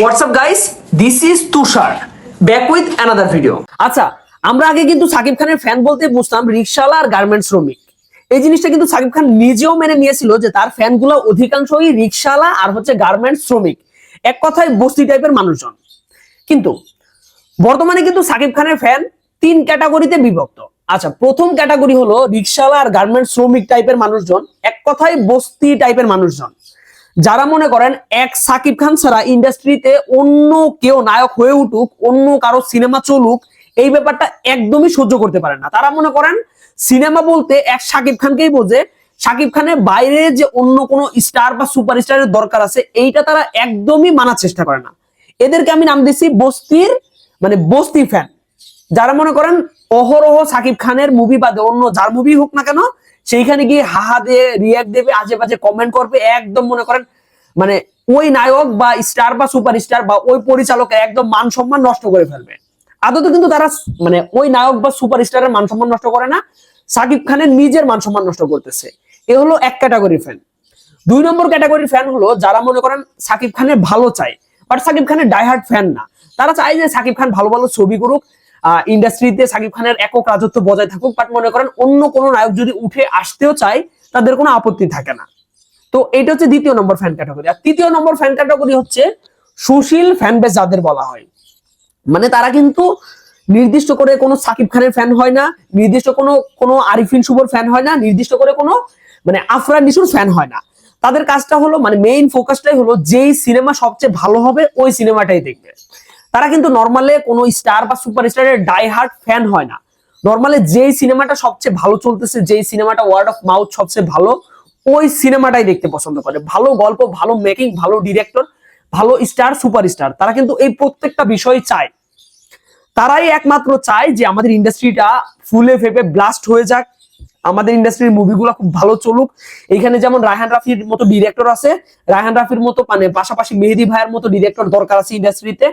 WhatsApp guys this is Tushar back with another video আচ্ছা আমরা আগে কিন্তু সাকিব খানের ফ্যান বলতে বুঝতাম রিক্সাওয়ালা আর গার্মেন্টস শ্রমিক। এই জিনিসটা কিন্তু সাকিব খান নিজেও মেনে নিয়েছিল যে তার ফ্যানগুলো অধিকাংশই রিক্সাওয়ালা আর হচ্ছে গার্মেন্টস শ্রমিক। এক কথায় বস্তি টাইপের মানুষজন। কিন্তু, বর্তমানে কিন্তু সাকিব খানের ফ্যান তিন ক্যাটাগরিতে বিভক্ত। আচ্ছা প্রথম ক্যাটাগরি হলো রিক্সাওয়ালা আর গার্মেন্টস শ্রমিক টাইপের মানুষজন। এক কথায় বস্তি টাইপের মানুষজন। যারা মনে করেন এক সাকিব খান ছাড়া ইন্ডাস্ট্রিতে অন্য কেউ নায়ক হয়ে উঠুক, অন্য কারও সিনেমা চলুক, এই ব্যাপারটা একদমই সহ্য করতে পারেন না। তারা মনে করেন সিনেমা বলতে এক সাকিব খানকেই বোঝে, সাকিব খানের বাইরে যে অন্য কোনো স্টার বা সুপার স্টারের দরকার আছে, এইটা তারা একদমই মানার চেষ্টা করে না। এদেরকে আমি নাম দিছি বস্তির মানে বস্তি ফ্যান যারা মনে করেন অহরহ সাকিব খানের মুভি বাদে অন্য যার মুভি হোক না কেন, সেইখানে গিয়ে হাহা দিয়ে রিয়াক্ট দেবে আজে বাজে কমেন্ট করবে, একদম মনে করেন মানে ওই নায়ক বা স্টার বা সুপার স্টার বা ওই পরিচালকের একদম মান সম্মান নষ্ট করে ফেলবে। আদতে কিন্তু তারা মানে ওই নায়ক বা সুপার স্টারের মান সম্মান নষ্ট করে না, সাকিব খানের নিজের মান সম্মান নষ্ট করতেছে। এ হলো এক ক্যাটাগরি ফ্যান দুই নম্বর ক্যাটাগরির ফ্যান হলো যারা মনে করেন সাকিব খানের ভালো চায় বাট সাকিব খানের ডাইহার্ট ফ্যান না। তারা চায় যে সাকিব খান ভালো ভালো ছবি করুক ইন্ডাস্ট্রিতে সাকিব খানের একক রাজত্ব বজায় থাকুক বাট মনে করেন অন্য কোনো নায়ক যদি উঠে আসতেও চায়, তাদের কোনো আপত্তি থাকে না। তো এটা হচ্ছে দ্বিতীয় নম্বর ফ্যান ক্যাটাগরি আর তৃতীয় নম্বর ফ্যান ক্যাটাগরি হচ্ছে সুশীল ফ্যান বেস যাদের বলা হয়। মানে তারা কিন্তু নির্দিষ্ট করে কোনো সাকিব খানের ফ্যান হয় না, নির্দিষ্ট কোনো কোনো আরিফিন শুভর ফ্যান হয় না, নির্দিষ্ট করে কোনো মানে আফরান নিশুর ফ্যান হয় না। তাদের কাজটা হলো মানে মেইন ফোকাসটাই হলো, যেই সিনেমা সবচেয়ে ভালো হবে, ওই সিনেমাটাই দেখবে। তারা কিন্তু নর্মালে কোনো স্টার বা সুপার স্টারের ডাই হার্ট ফ্যান হয় না। নর্মালে যেই সিনেমাটা সবচেয়ে ভালো চলতেছে, যেই সিনেমাটা ওয়ার্ড অফ মাউথ সবচেয়ে ভালো, ওই সিনেমাটাই দেখতে পছন্দ করে। ভালো গল্প, ভালো মেকিং ভালো ডিরেক্টর ভালো স্টার সুপার স্টার তারা কিন্তু এই প্রত্যেকটা বিষয় চায়। তারাই একমাত্র চায় যে আমাদের ইন্ডাস্ট্রিটা ফুলে ফেপে ব্লাস্ট হয়ে যাক। আমাদের ইন্ডাস্ট্রির মুভিগুলো খুব ভালো চলুক। এখানে যেমন রায়হান রাফির মতো ডিরেক্টর আছে, রায়হান রাফির মতো মানে পাশাপাশি মেহেদি ভাইয়ের মতো ডিরেক্টর দরকার আছে ইন্ডাস্ট্রিতে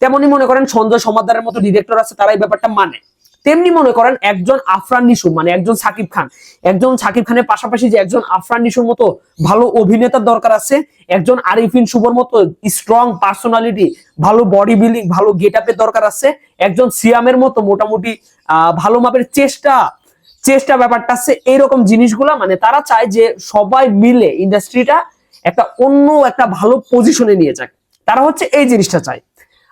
তেমনি মনে করেন সঞ্জয় সমাদারের মতো ডিরেক্টর আছে, তারা এই ব্যাপারটা মানে। তেমনি মনে করেন একজন আফরান নিশু মানে একজন সাকিব খান। একজন সাকিব খানের পাশাপাশি যে একজন আফরান নিশুর মতো ভালো অভিনেতার দরকার আছে, একজন আরিফিন শুভর মতো স্ট্রং পার্সোনালিটি ভালো বডি বিল্ডিং ভালো গেট আপের দরকার আছে, একজন সিয়ামের মতো মোটামুটি, আহ, ভালো মাপের চেষ্টা চেষ্টা ব্যাপারটা আছে, এইরকম জিনিসগুলা মানে তারা চায় যে সবাই মিলে ইন্ডাস্ট্রিটা একটা অন্য একটা ভালো পজিশনে নিয়ে যাক। তারা হচ্ছে এই জিনিসটা চায়।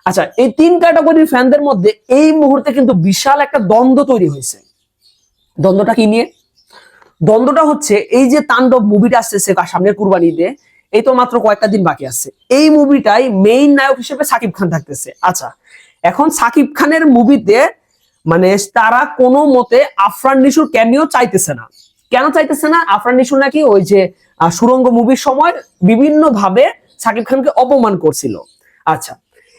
আচ্ছা এই তিন ক্যাটাগরির ফ্যানদের মধ্যে এই মুহূর্তে কিন্তু বিশাল একটা দ্বন্দ্ব তৈরি হয়েছে। দ্বন্দ্বটা কি নিয়ে? দ্বন্দ্বটা হচ্ছে এই যে তাণ্ডব মুভিটা আসতেছে সামনের কুরবানিতে এই তো মাত্র কয়েকটা দিন বাকি আছে। এই মুভিটাই মেইন নায়ক হিসেবে সাকিব খান থাকতেছে। আচ্ছা এখন সাকিব খানের মুভিতে মানে তারা কোনো মতে আফরান নিশুর ক্যামিও চাইতেছে না। কেন চাইতেছে না? আফরান নিশু নাকি ওই যে সুরঙ্গ মুভির সময় বিভিন্ন ভাবে সাকিব খানকে অপমান করছিল। আচ্ছা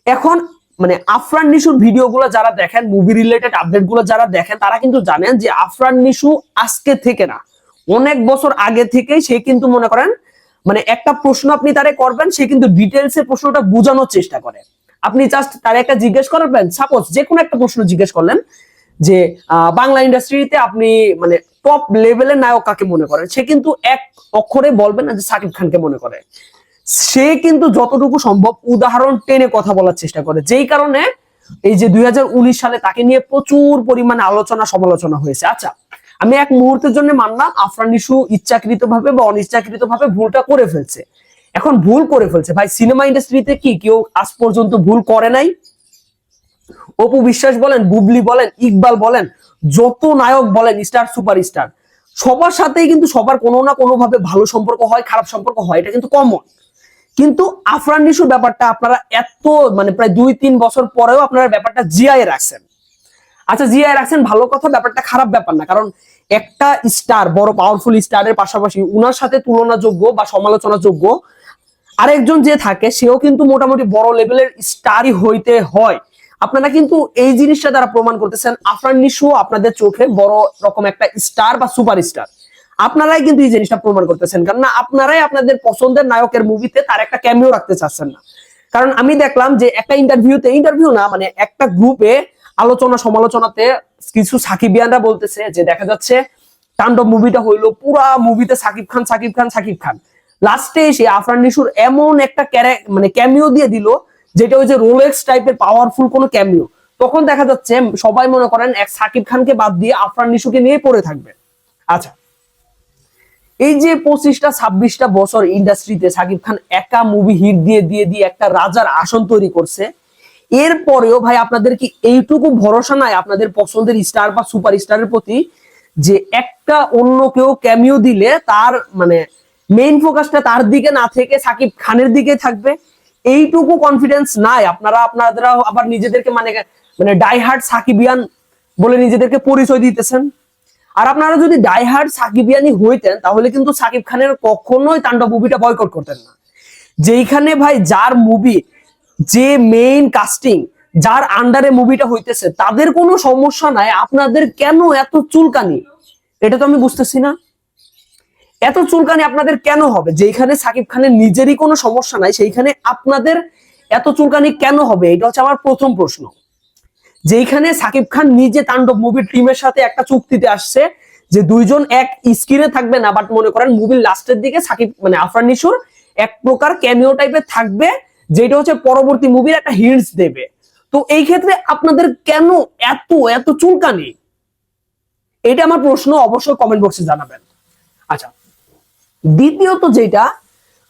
এখন মানে আফরান নিশুর ভিডিওগুলো যারা দেখেন মুভি রিলেটেড আপডেটগুলো যারা দেখেন, তারা কিন্তু জানেন যে আফরান নিশু আজকে থেকে না, অনেক বছর আগে থেকেই সে কিন্তু মনে করেন মানে একটা প্রশ্ন আপনি তারে করবেন, সে কিন্তু ডিটেলসে প্রশ্নটা বোঝানোর চেষ্টা করে। আপনি জাস্ট তার একটা জিজ্ঞেস করবেন সাপোজ যে কোনো একটা প্রশ্ন জিজ্ঞেস করলেন যে বাংলা ইন্ডাস্ট্রিতে আপনি মানে টপ লেভেলের নায়ক কাকে মনে করেন? সে কিন্তু এক অক্ষরে বলবেন না যে সাকিব খানকে মনে করে। সে কিন্তু যতটুকু সম্ভব উদাহরণ টেনে কথা বলার চেষ্টা করে। যেই কারণে এই যে দুই হাজার উনিশ সালে তাকে নিয়ে প্রচুর পরিমাণে আলোচনা সমালোচনা হয়েছে। আচ্ছা আমি এক মুহূর্তের জন্য মানলাম, আফরান ইস্যু ইচ্ছাকৃত ভাবে বা অনিচ্ছাকৃত ভাবে ভুলটা করে ফেলছে। এখন ভুল করে ফেলছে। ভাই, সিনেমা ইন্ডাস্ট্রিতে কি কেউ আজ পর্যন্ত ভুল করে নাই? অপু বিশ্বাস বলেন, বুবলি বলেন, ইকবাল বলেন, যত নায়ক বলেন, স্টার সুপার স্টার সবার সাথেই কিন্তু সবার কোনো না কোনো ভাবে ভালো সম্পর্ক হয়, খারাপ সম্পর্ক হয়, এটা কিন্তু কমন কিন্তু আফরান নিশুর ব্যাপারটা আপনারা এত মানে প্রায় দুই, তিন বছর পরেও আপনারা ব্যাপারটা জিআই রাখছেন। আচ্ছা জিআই রাখছেন ভালো কথা, ব্যাপারটা খারাপ ব্যাপার না, কারণ একটা স্টার, বড় পাওয়ারফুল স্টারের পাশাপাশি উনার সাথে তুলনাযোগ্য বা সমালোচনাযোগ্য আরেকজন যে থাকে, সেও কিন্তু মোটামুটি বড় লেভেলের স্টারই হইতে হয়। আপনারা কিন্তু এই জিনিসটা দ্বারা প্রমাণ করতেছেন, আফরান নিশু আপনাদের চোখে বড় রকম একটা স্টার বা সুপার স্টার আপনারাই কিন্তু এই জিনিসটা প্রমাণ করতেছেন। কারণ না, আপনারাই আপনাদের পছন্দের নায়কের মুভিতে তার একটা ক্যামিও রাখতে চাচ্ছেন না। কারণ আমি দেখলাম যে একটা ইন্টারভিউতে ইন্টারভিউ না মানে একটা গ্রুপে আলোচনা সমালোচনাতে কিছু সাকিবিয়ানরা বলতেছে যে দেখা যাচ্ছে তাণ্ডব মুভিটা হইল পুরা মুভিতে সাকিব খান সাকিব খান সাকিব খান। লাস্টে এসে আফরান নিশুর এমন একটা মানে ক্যামিও দিয়ে দিল, যেটা ওই যে রোলেক্স টাইপের পাওয়ারফুল কোনো ক্যামিও তখন দেখা যাচ্ছে সবাই মনে করেন এক সাকিব খানকে বাদ দিয়ে আফরান নিশুকে নিয়ে পড়ে থাকবে। আচ্ছা এই যে পঁচিশটা, ছাব্বিশটা বছর ইন্ডাস্ট্রিতে সাকিব খান একা মুভি হিট দিয়ে দিয়ে দিয়ে একটা রাজার আসন তৈরি করছে, এরপরেও ভাই আপনাদের কি এইটুকু ভরসা নাই আপনাদের পছন্দের স্টার বা সুপার স্টারের প্রতি, যে একটা অন্য কেউ ক্যামিও দিলে তার মানে মেইন ফোকাসটা তার দিকে না থেকে সাকিব খানের দিকে থাকবে? এইটুকু কনফিডেন্স নাই। আপনারা আপনারা আবার নিজেদেরকে মানে মানে ডাইহার্ট সাকিবিয়ান বলে নিজেদেরকে পরিচয় দিতেছেন। আর আপনারা যদি ডাইহার্ড সাকিবিয়ানি হইতেন, তাহলে কিন্তু সাকিব খানের কখনোই তাণ্ডব মুভিটা বয়কট করতেন না। যেইখানে ভাই যার মুভি যে মেইন কাস্টিং যার আন্ডারে মুভিটা হইতেছে, তাদের কোনো সমস্যা নাই। আপনাদের কেন এত চুলকানি? এটা তো আমি বুঝতেছি না। এত চুলকানি আপনাদের কেন হবে? যেখানে সাকিব খানের নিজেরই কোনো সমস্যা নাই, সেইখানে আপনাদের এত চুলকানি কেন হবে? এটা হচ্ছে আমার প্রথম প্রশ্ন। যেখানে সাকিব খান নিজে তাণ্ডব মুভির টিমের সাথে একটা চুক্তিতে আসছে যে দুইজন এক স্ক্রিনে থাকবে না বাট মনে করেন মুভির লাস্টের দিকে সাকিব মানে আফরান নিশুর এক প্রকার ক্যামিও টাইপের থাকবে যেটা হচ্ছে পরবর্তী মুভির একটা হিন্টস দেবে। তো এই ক্ষেত্রে আপনাদের কেন এত এত চুলকানি? এটা আমার প্রশ্ন অবশ্যই কমেন্ট বক্সে জানাবেন। আচ্ছা দ্বিতীয়ত যেটা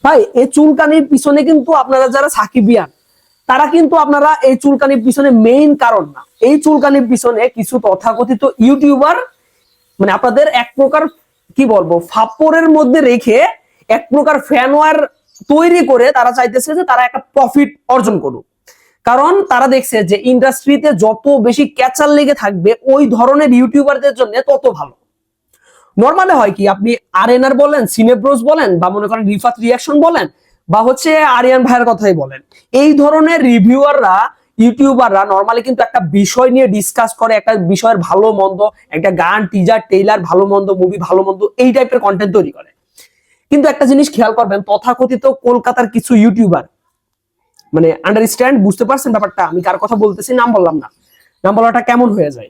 ভাই, এই চুলকানির পিছনে কিন্তু আপনারা যারা সাকিবিয়ান তারা কিন্তু আপনারা এই চুলকানির পিছনে মেইন কারণ না। এই চুলকানির পিছনে কিছু তথাকথিত ইউটিউবার মানে আপনাদের এক প্রকার, কি বলব ফাপ্পরের মধ্যে রেখে এক প্রকার ফ্যানওয়ার তৈরি করে তারা চাইতেছে যে তারা একটা প্রফিট অর্জন করুক। কারণ তারা দেখছে যে ইন্ডাস্ট্রিতে যত বেশি ক্যাচার লেগে থাকবে, ওই ধরনের ইউটিউবারদের জন্য তত ভালো। নর্মালে হয় কি, আপনি আরএনআর বলেন সিনেব্রোস বলেন, বা মনে করেন রিফাত রিয়াকশন বলেন বা হচ্ছে আরিয়ান ভাইয়ের কথাই বলেন। এই ধরনের রিভিউয়াররা ইউটিউবাররা নর্মালি কিন্তু একটা বিষয় নিয়ে ডিসকাস করে, একটা বিষয়ের ভালো মন্দ, একটা গান টিজার টেইলার ভালো মন্দ মুভি ভালো মন্দ, এই টাইপের কন্টেন্ট তৈরি করে। কিন্তু একটা জিনিস খেয়াল করবেন, তথাকথিত কলকাতার কিছু ইউটিউবার মানে আন্ডারস্ট্যান্ড বুঝতে পারছেন ব্যাপারটা? আমি কার কথা বলতেছি, নাম বললাম না। নাম বলাটা কেমন হয়ে যায়?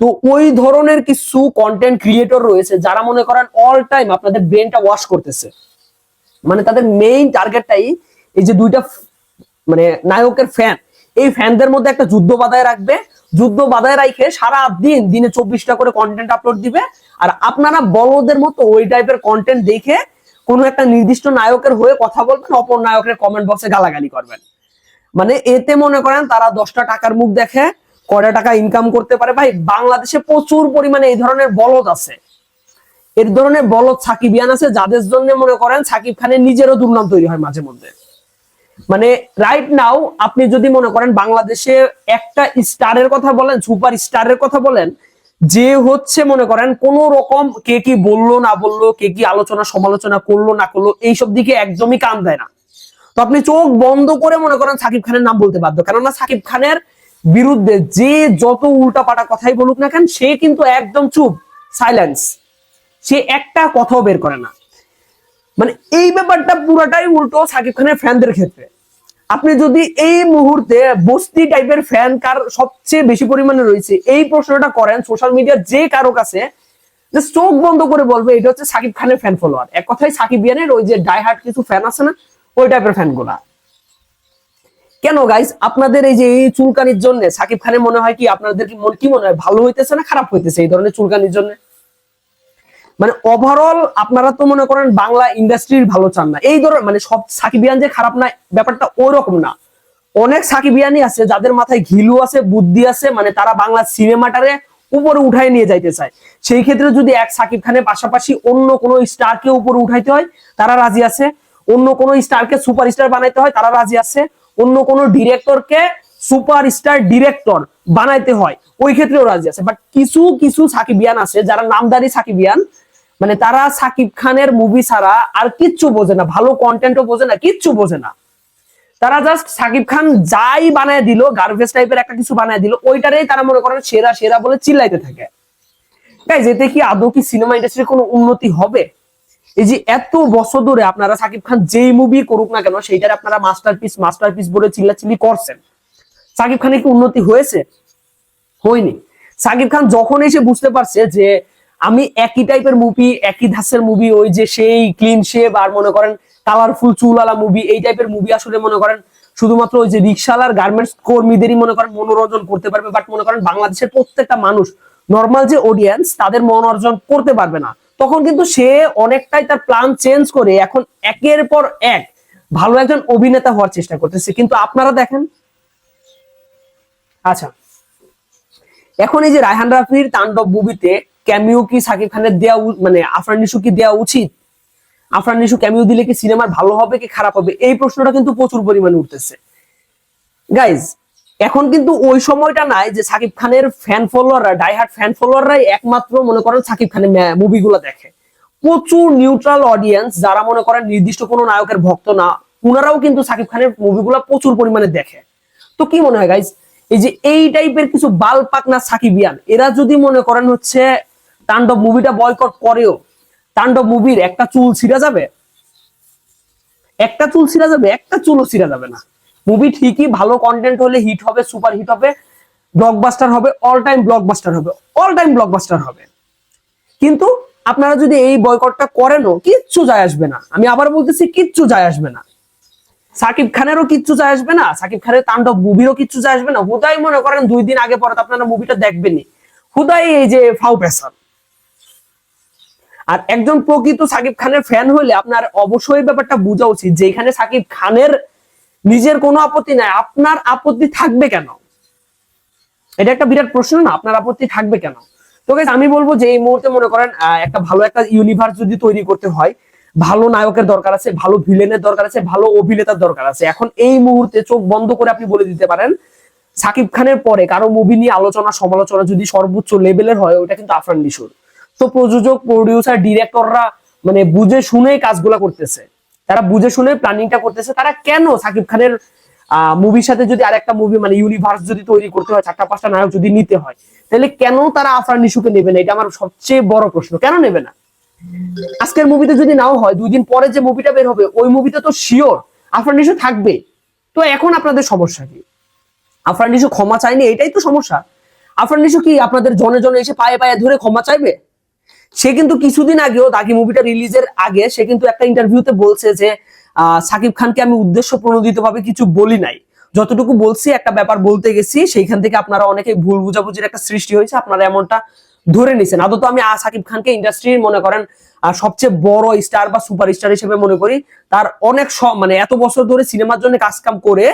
তো ওই ধরনের কিছু কন্টেন্ট ক্রিয়েটর রয়েছে, যারা মনে করেন অল টাইম আপনাদের ব্রেনটা ওয়াশ করতেছে। মানে তাদের মেইন টার্গেটটাই এই যে দুইটা মানে নায়কের ফ্যান এই ফ্যানদের মধ্যে একটা যুদ্ধ বাধায় রাখবে। যুদ্ধ বাধায় রাখে সারা দিন দিনে চব্বিশটা করে কন্টেন্ট আপলোড দিবে। আর আপনারা বলদের মতো ওই টাইপের কন্টেন্ট দেখে কোনো একটা নির্দিষ্ট নায়কের হয়ে কথা বলবেন, অপর নায়কের কমেন্ট বক্সে গালাগালি করবেন। মানে এতে মনে করেন তারা দশটা টাকার মুখ দেখে কটা টাকা ইনকাম করতে পারে। ভাই, বাংলাদেশে প্রচুর পরিমাণে এই ধরনের বলদ আছে। এর ধরনের বলদ সাকিবিয়ান আছে, যাদের জন্য মনে করেন সাকিব খানের নিজেরও দুর্নাম তৈরি হয় মাঝে মধ্যে। মানে রাইট নাও আপনি যদি মনে করেন বাংলাদেশে একটা স্টারের কথা বলেন, সুপার স্টারের কথা বলেন, যে হচ্ছে মনে করেন কোন রকম কে কি বলল, না বলল, কে কি আলোচনা, সমালোচনা করল, না করল, এইসব দিকে একদমই কান দেয় না। তো আপনি চোখ বন্ধ করে মনে করেন সাকিব খানের নাম বলতে বাধ্য, কেননা সাকিব খানের বিরুদ্ধে যে যত উল্টাপাটা কথাই বলুক না কেন, সে কিন্তু একদম চুপ সাইলেন্স সে একটা কথাও বের করে না। মানে এই ব্যাপারটা পুরোটাই উল্টো সাকিব খানের ফ্যানদের ক্ষেত্রে। আপনি যদি এই মুহূর্তে বস্তি টাইপের ফ্যান কার সবচেয়ে বেশি পরিমাণে রয়েছে, এই প্রশ্নটা করেন সোশ্যাল মিডিয়ার যে কারও কাছে just চোখ বন্ধ করে বলবে, এটা হচ্ছে সাকিব খানের ফ্যান ফলোয়ার এক কথায় সাকিব ইয়ানের ওই যে ডাই হার্ট কিছু ফ্যান আছে না, ওই টাইপের ফ্যানগুলা। কেন গাইস আপনাদের এই যে এই চুলকানির জন্য সাকিব খানের মনে হয় কি, আপনাদের কি মন কি মনে হয় ভালো হইতেছে না খারাপ হইতেছে এই ধরনের চুলকানির জন্য? মানে ওভারঅল আপনারা তো মনে করেন বাংলা ইন্ডাস্ট্রির ভালো চান না। এই ধরনের মানে সব সাকিবিয়ান যে খারাপ না, ব্যাপারটা ওই রকম না। অনেক সাকিবিয়ানই আছে যাদের মাথায় ঘিলু আছে, বুদ্ধি আছে মানে তারা বাংলা সিনেমাটারে উপরে উঠাই নিয়ে যাইতে চায়। সেই ক্ষেত্রে যদি এক সাকিব খানের পাশাপাশি অন্য কোনো স্টারকে উপরে উঠাইতে হয়, তারা রাজি আছে। অন্য কোনো স্টারকে সুপার স্টার বানাইতে হয়, তারা রাজি আছে। অন্য কোনো ডিরেক্টরকে সুপার স্টার ডিরেক্টর বানাইতে হয়, ওই ক্ষেত্রেও রাজি আছে। বাট কিছু কিছু সাকিবিয়ান আছে যারা নামদারি সাকিবিয়ান মানে তারা সাকিব খানের মুভি ছাড়া আর কিচ্ছু বোঝে না, ভালো কন্টেন্টও বোঝে না, কিচ্ছু বোঝে না। তারা জাস্ট সাকিব খান যাই বানায় দিল গার্বেজ টাইপের একটা কিছু বানায় দিল, ওইটারেই তারা মনে করেন সেরা সেরা বলে চিল্লাইতে থাকে। তাই যেতে কি আদৌ কি সিনেমা ইন্ডাস্ট্রির কোনো উন্নতি হবে? এই যে এত বছর ধরে আপনারা সাকিব খান যেই মুভি করুক না কেন, সেইটার আপনারা মাস্টারপিস মাস্টারপিস বলে চিল্লাচিল্লি করছেন। সাকিব খানের কি উন্নতি হয়েছে? হয়নি। সাকিব খান যখন এসে বুঝতে পারছে যে আমি একই টাইপের মুভি একই ধাসের মুভি ওই যে সেই ক্লিন শেভ আর মনে করেন কালারফুল চুলালা মুভি এই টাইপের মুভি আসলে মনে করেন শুধুমাত্র ওই যে রিক্সালার গার্মেন্টস কর্মীদেরই মনে করেন মনোরঞ্জন করতে পারবে বাট মনে করেন বাংলাদেশের প্রত্যেকটা মানুষ নর্মাল যে অডিয়েন্স তাদের মনোরঞ্জন করতে পারবে না। তখন কিন্তু সে অনেকটাই তার প্ল্যান চেঞ্জ করে, এখন একের পর এক ভালো একজন অভিনেতা হওয়ার চেষ্টা করতেছে। কিন্তু আপনারা দেখেন আচ্ছা এখন এই যে রায়হান রাফির তাণ্ডব মুভিতে ক্যামিও কি সাকিব খানের দেওয়া মানে আফরান নিশু কি দেওয়া উচিত? আফরান নিশু ক্যামিও দিলে কি সিনেমার ভালো হবে কি খারাপ হবে? এই প্রশ্নটা কিন্তু প্রচুর পরিমাণে উঠতেছে। গাইজ এখন কিন্তু ওই সময়টা নাই যে সাকিব খানের ফ্যান ফলোয়াররা ডাইহার্ট ফ্যান ফলোয়াররাই একমাত্র মনে করেন সাকিব খানের মুভিগুলো দেখে। প্রচুর নিউট্রাল অডিয়েন্স যারা মনে করেন নির্দিষ্ট কোনো নায়কের ভক্ত না ওনারাও কিন্তু সাকিব খানের মুভিগুলো প্রচুর পরিমাণে দেখে। তো কি মনে হয় গাইজ এই যে এই টাইপের কিছু বাল পাকনা সাকিবিয়ান, এরা যদি মনে করেন হচ্ছে তাণ্ডব মুভিটা বয়কট করেও তাণ্ডব মুভির একটা চুল ছিঁড়া যাবে? একটা চুল ছিঁড়া যাবে, একটা চুলও ছিঁড়া যাবে না। মুভি ঠিকই ভালো কন্টেন্ট হলে হিট হবে সুপার হিট হবে ব্লকবাস্টার হবে অল টাইম ব্লকবাস্টার হবে অল টাইম ব্লকবাস্টার হবে। কিন্তু আপনারা যদি এই বয়কটটা করেনও, কিচ্ছু যায় আসবে না। আমি আবার বলতেছি, কিচ্ছু যায় আসবে না। সাকিব খানেরও কিচ্ছু যায় আসবে না, সাকিব খানের তাণ্ডব মুভিরও কিচ্ছু যায় আসবে না। হুদাই মনে করেন দুই দিন আগে পরে আপনারা মুভিটা দেখবেনই। হুদাই এই যে ফাউ পেশার আর একজন প্রকৃত সাকিব খানের ফ্যান হলে আপনার অবশ্যই ব্যাপারটা বোঝা উচিত যে এখানে সাকিব খানের নিজের কোনো আপত্তি নাই। আপনার আপত্তি থাকবে কেন? এটা একটা বিরাট প্রশ্ন না, আপনার আপত্তি থাকবে কেন? তো আমি বলব যে এই মুহূর্তে মনে করেন একটা ভালো একটা ইউনিভার্স যদি তৈরি করতে হয়, ভালো নায়কের দরকার আছে, ভালো ভিলেনের দরকার আছে, ভালো অভিনেতার দরকার আছে। এখন এই মুহূর্তে চোখ বন্ধ করে আপনি বলে দিতে পারেন, সাকিব খানের পরে কারও মুভি নিয়ে আলোচনা সমালোচনা যদি সর্বোচ্চ লেভেলের হয়, ওটা কিন্তু আফরান নিশুর। তো প্রযোজক প্রডিউসার ডিরেক্টররা মানে বুঝে শুনেই কাজগুলা করতেছে। তারা বুঝে শুনে প্ল্যানিংটা করতেছে। তারা কেন সাকিব খানের মুভির সাথে যদি আরেকটা মুভি মানে ইউনিভার্স যদি তৈরি করতে হয়, চারটা, পাঁচটা নায়ক যদি নিতে হয়, তাহলে কেন তারা আফরান নিশুকে নেবে না? এটা আমার সবচেয়ে বড় প্রশ্ন। কেন নেবে না? আজকের মুভিতে যদি নাও হয়, দুই দিন পরে যে মুভিটা বের হবে, ওই মুভিতে তো শিওর আফরান নিশু থাকবে। তো এখন আপনাদের সমস্যা কি? আফরান নিশু ক্ষমা চায়নি, এটাই তো সমস্যা। আফরান নিশু কি আপনাদের জনে জনে এসে পায়ে পায়ে ধরে ক্ষমা চাইবে? সে কিন্তু কিছুদিন আগেও দাগি মুভিটা রিলিজের আগে সে কিন্তু একটা ইন্টারভিউতে বলছে যে সাকিব খানকে আমি উদ্দেশ্য প্রণোদিত ভাবে কিছু বলি নাই। যতটুকু বলছি, একটা ব্যাপার বলতে গেছি, সেইখান থেকে আপনারা অনেকে ভুল বুঝাবুঝির একটা সৃষ্টি হয়েছে, আপনারা এমনটা ধরে নিছেন। আদত আমি সাকিব খানকে ইন্ডাস্ট্রির মনে করেন সবচেয়ে বড় স্টার বা সুপার স্টার হিসেবে মনে করি। তার অনেক মানে এত বছর ধরে সিনেমার জন্য কাজ কাম করে,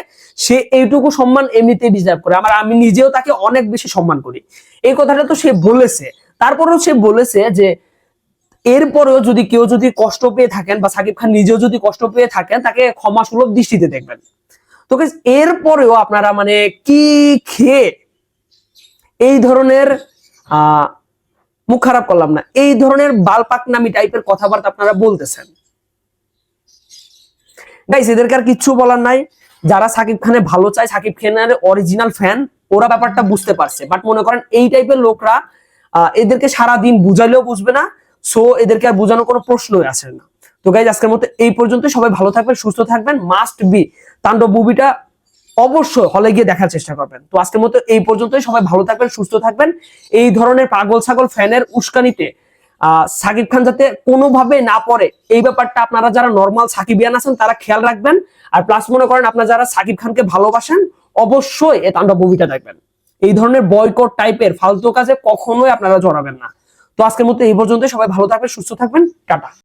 সে এইটুকু সম্মান এমনিতেই ডিজার্ভ করে। আমার, আমি নিজেও তাকে অনেক বেশি সম্মান করি। এই কথাটা তো সে বলেছে। তারপরেও সে বলেছে যে এরপরেও যদি কেউ যদি কষ্ট পেয়ে থাকেন বা সাকিব খান নিজেও যদি কষ্ট পেয়ে থাকেন, তাকে ক্ষমা সুলভ দৃষ্টিতে দেখবেন। তো এরপরেও আপনারা মানে কি খেয়ে এই ধরনের মুখ খারাপ করলাম না, এই ধরনের বালপাকনামি টাইপের কথাবার্তা আপনারা বলতেছেন। গাইস এদেরকে আর কিচ্ছু বলার নাই। যারা সাকিব খানের ভালো চায়, সাকিব খানের অরিজিনাল ফ্যান ওরা ব্যাপারটা বুঝতে পারছে। বাট মনে করেন এই টাইপের লোকরা এদেরকে সারা দিন বুঝাইলেও বুঝবে না সো এদেরকে আর বোঝানোর কোনো প্রশ্নই আসে না। তো গাইজ আজকের মতো এই পর্যন্ত সবাই ভালো থাকবেন, সুস্থ থাকবেন। মাস্ট বি তাণ্ডব মুভিটা অবশ্যই হলে গিয়ে দেখার চেষ্টা করবেন। তো আজকের মতো এই পর্যন্তই। সবাই ভালো থাকবেন, সুস্থ থাকবেন। এই ধরনের পাগল ছাগল ফ্যানের উস্কানিতে, আহ, সাকিব খান যাতে কোনোভাবে না পড়ে, এই ব্যাপারটা আপনারা যারা নর্মাল সাকিবিয়ান আছেন, তারা খেয়াল রাখবেন। আর প্লাস মনে করেন, আপনারা যারা সাকিব খানকে ভালোবাসেন, অবশ্যই এই তাণ্ডব মুভিটা দেখবেন। এই ধরনের বয়কট টাইপের ফালতু কাজে কখনোই আপনারা জড়াবেন না। তো আজকের মতো এই পর্যন্ত সবাই ভালো থাকবেন, সুস্থ থাকবেন। টাটা।